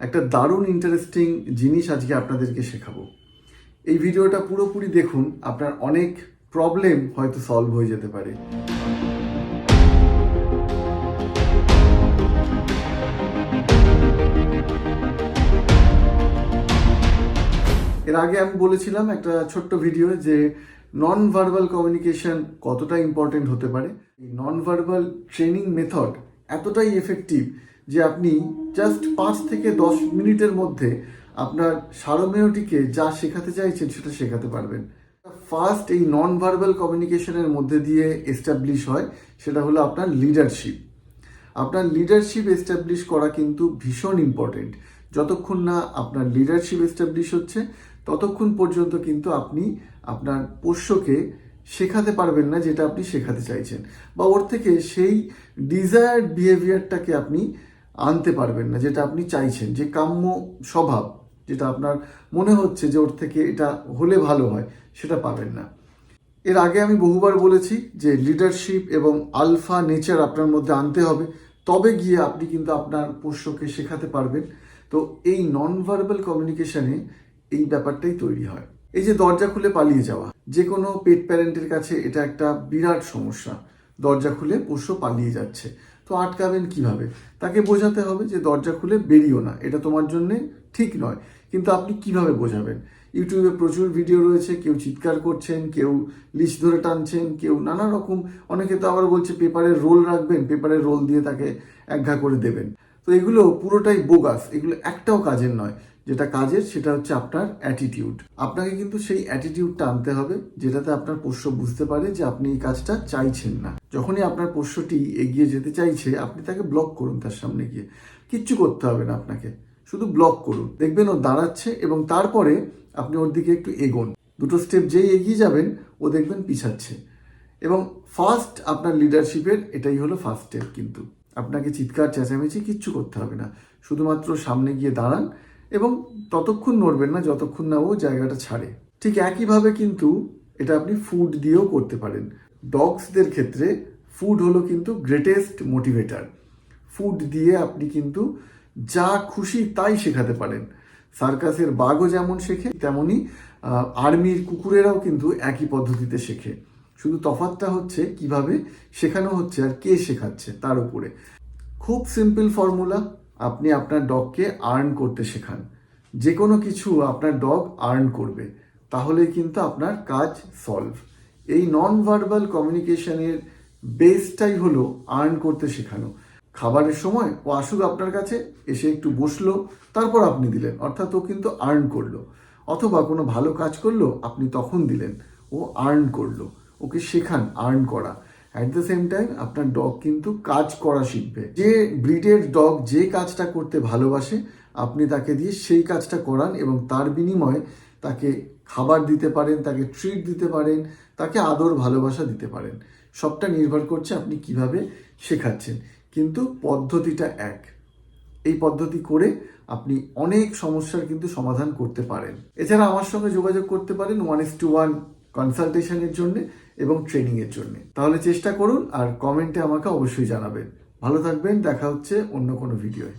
একটা দারুণ ইন্টারেস্টিং জিনিস আজকে আপনাদেরকে শেখাবো। এই ভিডিওটা পুরোপুরি দেখুন, আপনার অনেক প্রবলেম হয়তো সলভ হয়ে যেতে পারে। এর আগে আমি বলেছিলাম একটা ছোট্ট ভিডিও যে নন ভার্বাল কমিউনিকেশন কতটা ইম্পর্টেন্ট হতে পারে। নন ভার্বাল ট্রেনিং মেথড এতটাই এফেক্টিভ যে আপনি জাস্ট পাঁচ থেকে দশ মিনিটের মধ্যে আপনার সারমেয়টিকে যা শেখাতে চাইছেন সেটা শেখাতে পারবেন। ফার্স্ট এই নন ভার্বাল কমিউনিকেশনের মধ্যে দিয়ে এস্টাবলিশ হয়, সেটা হলো আপনার লিডারশিপ আপনার লিডারশিপ এস্টাবলিশ করা কিন্তু ভীষণ ইম্পর্টেন্ট যতক্ষণ না আপনার লিডারশিপ এস্টাবলিশ হচ্ছে, ততক্ষণ পর্যন্ত কিন্তু আপনি আপনার পোষ্যকে শেখাতে পারবেন না যেটা আপনি শেখাতে চাইছেন। বা ওর থেকে সেই ডিজায়ার্ড বিহেভিয়ারটাকে আপনি আনতে পারবেন না, যেটা আপনি চাইছেন। যে কাম্য স্বভাব, যেটা আপনার মনে হচ্ছে যে ওর থেকে এটা হলে ভালো হয়, সেটা পাবেন না। এর আগে আমি বহুবার বলেছি যে লিডারশিপ এবং আলফা নেচার আপনার মধ্যে আনতে হবে। তবে গিয়ে আপনি কিন্তু আপনার পোষ্যকে শেখাতে পারবেন। তো এই নন ভার্বাল কমিউনিকেশনে এই ব্যাপারটাই তৈরি হয়। এই যে দরজা খুলে পালিয়ে যাওয়া, যে কোনো পেট প্যারেন্টের কাছে এটা একটা বিরাট সমস্যা। দরজা খুলে পোষ্য পালিয়ে যাচ্ছে। তো আটকাবেন কীভাবে? তাকে বোঝাতে হবে যে দরজা খুলে বেরিও না। এটা তোমার জন্যে ঠিক নয়। কিন্তু আপনি কীভাবে বোঝাবেন? ইউটিউবে প্রচুর ভিডিও রয়েছে, কেউ চিৎকার করছেন, কেউ লিস্ট ধরে টানছেন, কেউ নানা রকম। অনেকে তো আবার বলছে পেপারের রোল রাখবেন পেপারের রোল দিয়ে তাকে একঘা করে দেবেন। তো এগুলো পুরোটাই বোগাস এগুলো একটাও কাজের নয়। যেটা কাজের, সেটা হচ্ছে আপনার অ্যাটিটিউড আপনাকে কিন্তু সেই অ্যাটিটিউডটা আনতে হবে, যেটাতে আপনার পোষ্য বুঝতে পারে যে আপনি এই কাজটা চাইছেন না। যখনই আপনার পোষ্যটি এগিয়ে যেতে চাইছে, আপনি তাকে ব্লক করুন তার সামনে গিয়ে। কিচ্ছু করতে হবে না আপনাকে, শুধু ব্লক করুন। দেখবেন ও দাঁড়াচ্ছে এবং তারপরে আপনি ওর দিকে একটু এগোন। দুটো স্টেপ যেই এগিয়ে যাবেন, ও দেখবেন পিছাচ্ছে। এবং ফার্স্ট আপনার লিডারশিপের এটাই হলো ফার্স্ট স্টেপ কিন্তু। আপনাকে চিৎকার, চেঁচামেচি কিচ্ছু করতে হবে না। শুধুমাত্র সামনে গিয়ে দাঁড়ান এবং ততক্ষণ নড়বেন না, যতক্ষণ না ও জায়গাটা ছাড়ে। ঠিক একইভাবে কিন্তু এটা আপনি ফুড দিয়েও করতে পারেন। ডগসদের ক্ষেত্রে ফুড হলো কিন্তু গ্রেটেস্ট মোটিভেটার ফুড দিয়ে আপনি কিন্তু যা খুশি তাই শেখাতে পারেন। সার্কাসের বাঘও যেমন শেখে তেমনই আর্মির কুকুরেরাও কিন্তু একই পদ্ধতিতে শেখে। শুধু তফাৎটা হচ্ছে কীভাবে শেখানো হচ্ছে আর কে শেখাচ্ছে তার উপরে। খুব সিম্পল ফর্মুলা আপনি আপনার ডগকে আর্ন করতে শেখান। যে কোনো কিছু আপনার ডগ আর্ন করবে তাহলে কিন্তু আপনার কাজ সলভ এই নন ভার্বাল কমিউনিকেশনের বেসটাই হলো আর্ন করতে শেখানো। খাবারের সময় ও আসুক আপনার কাছে এসে একটু বসল, তারপর আপনি দিলেন, অর্থাৎ ও কিন্তু আর্ন করল। অথবা কোনো ভালো কাজ করল, আপনি তখন দিলেন, ও আর্ন করল। ওকে শেখান আর্ন করা। অ্যাট দ্য সেম টাইম আপনার ডগ কিন্তু কাজ করা শিখবে। যে ব্রিডের ডগ যে কাজটা করতে ভালোবাসে, আপনি তাকে দিয়ে সেই কাজটা করান এবং তার বিনিময়ে তাকে খাবার দিতে পারেন, তাকে ট্রিট দিতে পারেন, তাকে আদর, ভালোবাসা দিতে পারেন। সবটা নির্ভর করছে আপনি কীভাবে শেখাচ্ছেন। কিন্তু পদ্ধতিটা এক। এই পদ্ধতি করে আপনি অনেক সমস্যার কিন্তু সমাধান করতে পারেন। এছাড়া আমার সঙ্গে যোগাযোগ করতে পারেন। ওয়ান ইস টু ওয়ান কনসালটেশনের জন্য এবং ট্রেনিংয়ের জন্য। তাহলে চেষ্টা করুন আর কমেন্টে আমাকে অবশ্যই জানাবেন। ভালো থাকবেন, দেখা হচ্ছে অন্য কোনো ভিডিওয়